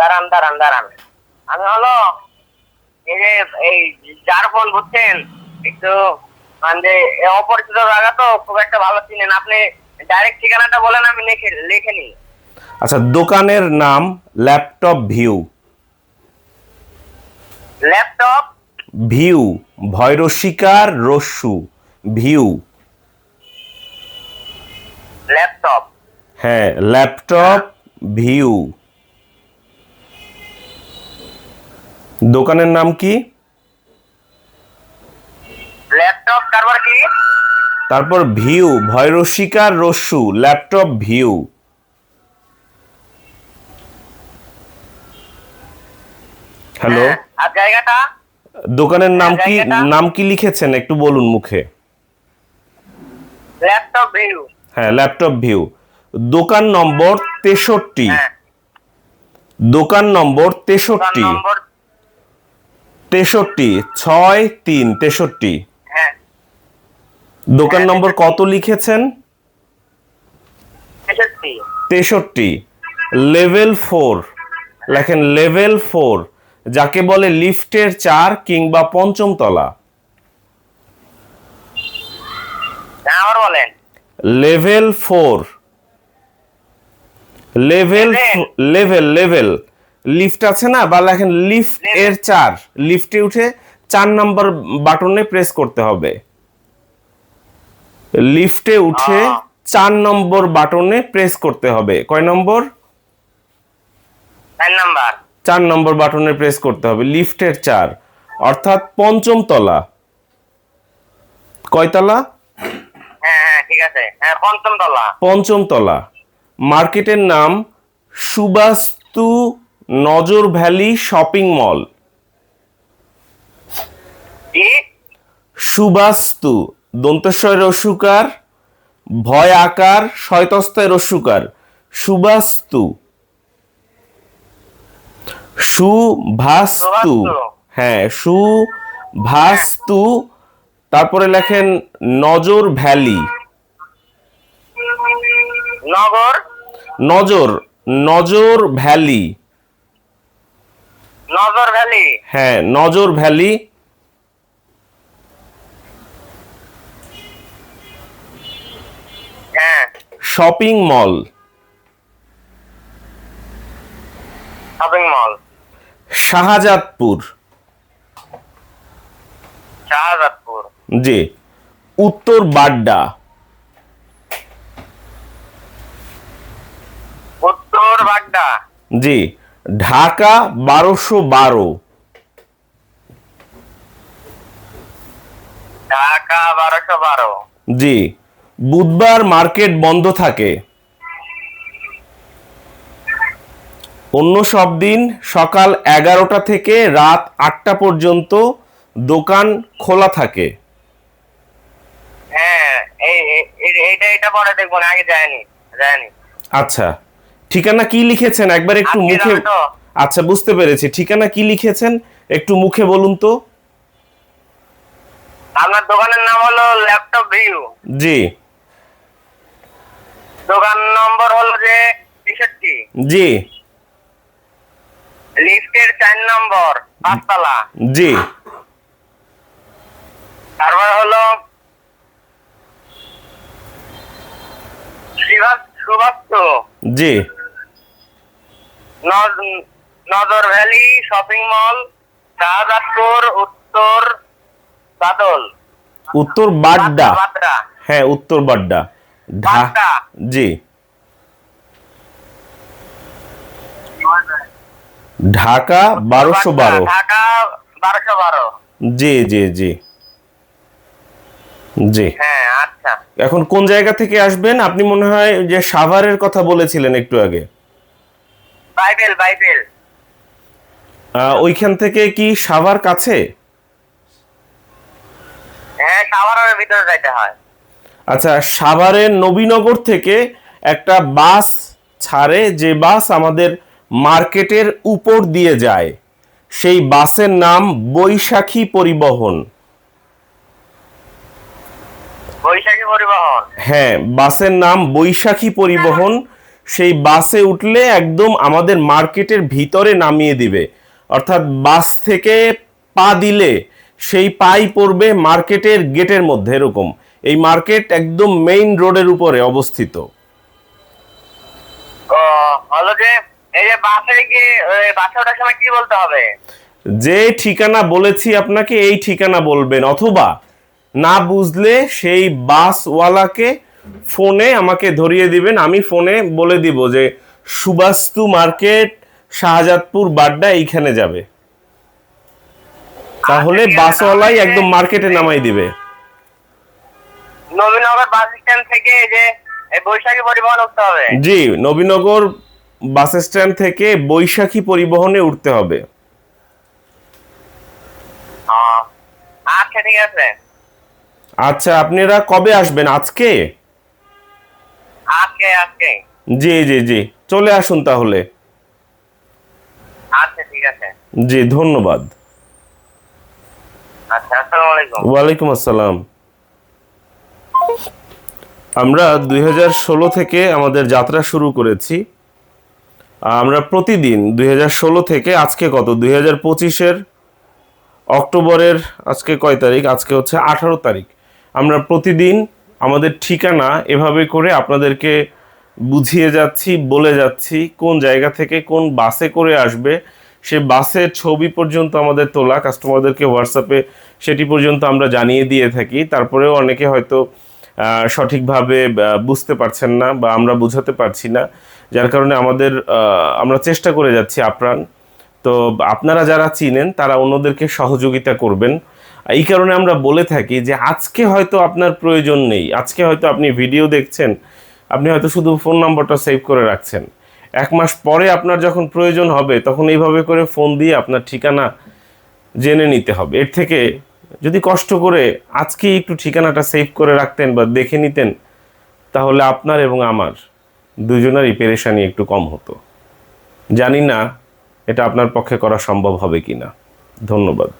দাঁড়ান দাঁড়ান দাঁড়ান। আমি হলো এই যে এই যার ফোন বুঝছেন? একটু মানে অপরিচিত জায়গা তো খুব একটা ভালো চিনেন। আপনি ডাইরেক্ট ঠিকানাটা বলেন আমি লিখে লিখে নিই। আচ্ছা দোকানের নাম ল্যাপটপ ভিউ। ল্যাপটপ? ভিউ ভৈরসিকার রস্যু ভিউ। ল্যাপটপ। হ্যাঁ ল্যাপটপ ভিউ। দোকানের নাম কি? ল্যাপটপ তারপর কি? তারপর ভিউ ভৈরসিকার রস্যু ল্যাপটপ ভিউ। হ্যালো? হ্যাঁ, আর জায়গাটা? দোকানের নাম কি নাম কি লিখেছেন? একটু বলুন মুখে। Laptop view. হ্যাঁ ল্যাপটপ ভিউ। দোকান নম্বর তেষট্টি। হ্যাঁ। দোকান নম্বর তেষট্টি। তেষট্টি ছয় তিন তেষট্টি। হ্যাঁ। দোকান হ্যাঁ, নম্বর কত লিখেছেন? তেষট্টি। Level four. লেখেন লেভেল ফোর। যাকে বলে লিফটের চার কিংবা পঞ্চম তলা। হ্যাঁ level four. Level level level. Lift আছে না বা লেখেন লিফট এর চার। লিফটে উঠে চার নম্বর বাটনে প্রেস করতে হবে। লিফটে উঠে চার নম্বর বাটনে প্রেস করতে হবে। কয় নম্বর? চার নাম্বার। বাটনে প্রেস করতে হবে লিফটের চার। অর্থাৎ পঞ্চম তলা। কয়তলা হ্যাঁ হ্যাঁ ঠিক আছে। হ্যাঁ পঞ্চম তলা। মার্কেটের নাম সুবাস্তু নজর ভ্যালি শপিং মল। সুবাস্তু দন্তস্বয় রস্যুকার ভয় আকার শয়তস্তয় রস্যুকার সুবাস্তু। সুভাস্তু। সুভাস্তু। হ্যাঁ সুভাস্তু। তারপরে লেখেন নজর ভ্যালি। নগর? নজর নজর ভ্যালি। নজর ভ্যালি। হ্যাঁ নজর ভ্যালি। হ্যাঁ। Shopping mall. Shopping mall. Shahjadpur. Shahjadpur. জি। উত্তর বাড্ডা। উত্তর বাড্ডা। জি। ঢাকা বারোশো বারো। ঢাকা বারোশো বারো। জি বুধবার মার্কেট বন্ধ থাকে। অন্য সব দিন সকাল এগারোটা থেকে রাত আটটা পর্যন্ত দোকান খোলা থাকে। হ্যাঁ এইটা এটা পরে দেখব আগে যায়নি যায়নি। আচ্ছা। ঠিকানা কি লিখেছেন? একবার একটু মুখে আচ্ছা বুঝতে পেরেছি। ঠিকানা কি লিখেছেন? একটু মুখে বলুন তো। আপনার দোকানের নাম হলো ল্যাপটপ ভিউ। জি। দোকান নম্বর হলো যে তেষট্টি। জি। লিফটের চার নম্বর পাঁচতলা। জি। তারপর হলো শিবাস- সুবাস্তু জি। নজর ভ্যালি শপিং মল শাহজাদপুর উত্তর বাদল। উত্তর বাড্ডা। হ্যাঁ উত্তর বাড্ডা। জি। ঢাকা বারোশো বারো। ঢাকা বারোশো বারো। জি জি জি। জি। হ্যাঁ আচ্ছা। এখন কোন জায়গা থেকে আসবেন? আপনি মনে হয় যে সাভারের কথা বলেছিলেন একটু আগে। Bible Bible. ওইখান থেকে কি সাভার কাছে? হ্যাঁ সাভারের ভিতরে যাইতে হয়। আচ্ছা সাভারের নবীনগর থেকে একটা বাস ছাড়ে যে বাস আমাদের মার্কেটের উপর দিয়ে যায়। সেই বাসের নাম বৈশাখী পরিবহন। বৈশাখী পরিবহন। হ্যাঁ বাসের নাম বৈশাখী পরিবহন। সেই বাসে উঠলে একদম আমাদের মার্কেটের ভিতরে নামিয়ে দিবে। অর্থাৎ বাস থেকে পা দিলে সেই পাই পড়বে মার্কেটের গেটের মধ্যে এরকম। এই মার্কেট একদম মেইন রোডের উপরে অবস্থিত। যে ঠিকানা বলেছি আপনাকে এই ঠিকানা বলবেন। অথবা না বুঝলে সেই বাসওয়ালাকে ফোনে আমাকে ধরিয়ে দিবেন আমি ফোনে বলে দিব যে সুবাস্তু মার্কেট শাহজাদপুর বাড্ডা এইখানে যাবে। তাহলে আচ্ছা, আছে। বাসওয়ালাই একদম মার্কেটে নামাই দিবে। নবীনগর বাস স্ট্যান্ড থেকে যে বৈশাখী পরিবহন উঠতে হবে? জি নবীনগর বাস স্ট্যান্ড থেকে বৈশাখী পরিবহনে উঠতে হবে। আচ্ছা ঠিক আছে। আচ্ছা আপনারা কবে আসবেন? আজকে? আজকে আজকে? জি জি জি। চলে আসুন তাহলে। আচ্ছা ঠিক আছে। জি ধন্যবাদ। আচ্ছা আসসালামু আলাইকুম। ওয়ালাইকুম আসসালাম। আমরা দুই হাজার ষোলো থেকে আমাদের যাত্রা শুরু করেছি। আমরা প্রতিদিন দুই হাজার ষোলো থেকে আজকে কত? দুই হাজার পঁচিশের অক্টোবরের আজকে কয় তারিখ? আজকে হচ্ছে আঠারো তারিখ। আমরা প্রতিদিন আমাদের ঠিকানা এভাবে করে আপনাদেরকে বুঝিয়ে যাচ্ছি, বলে যাচ্ছি কোন জায়গা থেকে কোন বাসে করে আসবে। সে বাসের ছবি পর্যন্ত আমাদের তোলা, কাস্টমারদেরকে হোয়াটসঅ্যাপে সেটি পর্যন্ত আমরা জানিয়ে দিয়ে থাকি। তারপরেও অনেকে হয়তো সঠিকভাবে বুঝতে পারছেন না বা আমরা বুঝাতে পারছি না। যার কারণে আমাদের আমরা চেষ্টা করে যাচ্ছি আপ্রাণ। তো আপনারা যারা চিনেন, তারা অন্যদেরকে সহযোগিতা করবেন। এই কারণে আমরা বলে থাকি যে আজকে হয়তো আপনার প্রয়োজন নেই। আজকে হয়তো আপনি ভিডিও দেখছেন, আপনি হয়তো শুধু ফোন নাম্বারটা সেভ করে রাখছেন। এক মাস পরে আপনার যখন প্রয়োজন হবে, তখন এইভাবে করে ফোন দিয়ে আপনার ঠিকানা জেনে নিতে হবে। এর থেকে যদি কষ্ট করে আজকেই একটু ঠিকানাটা সেভ করে রাখতেন বা দেখে নিতেন, তাহলে আপনার এবং আমার দুজনেরই পেরেশানি একটু কম হতো। জানি না এটা আপনার পক্ষে করা সম্ভব হবে কি না ধন্যবাদ।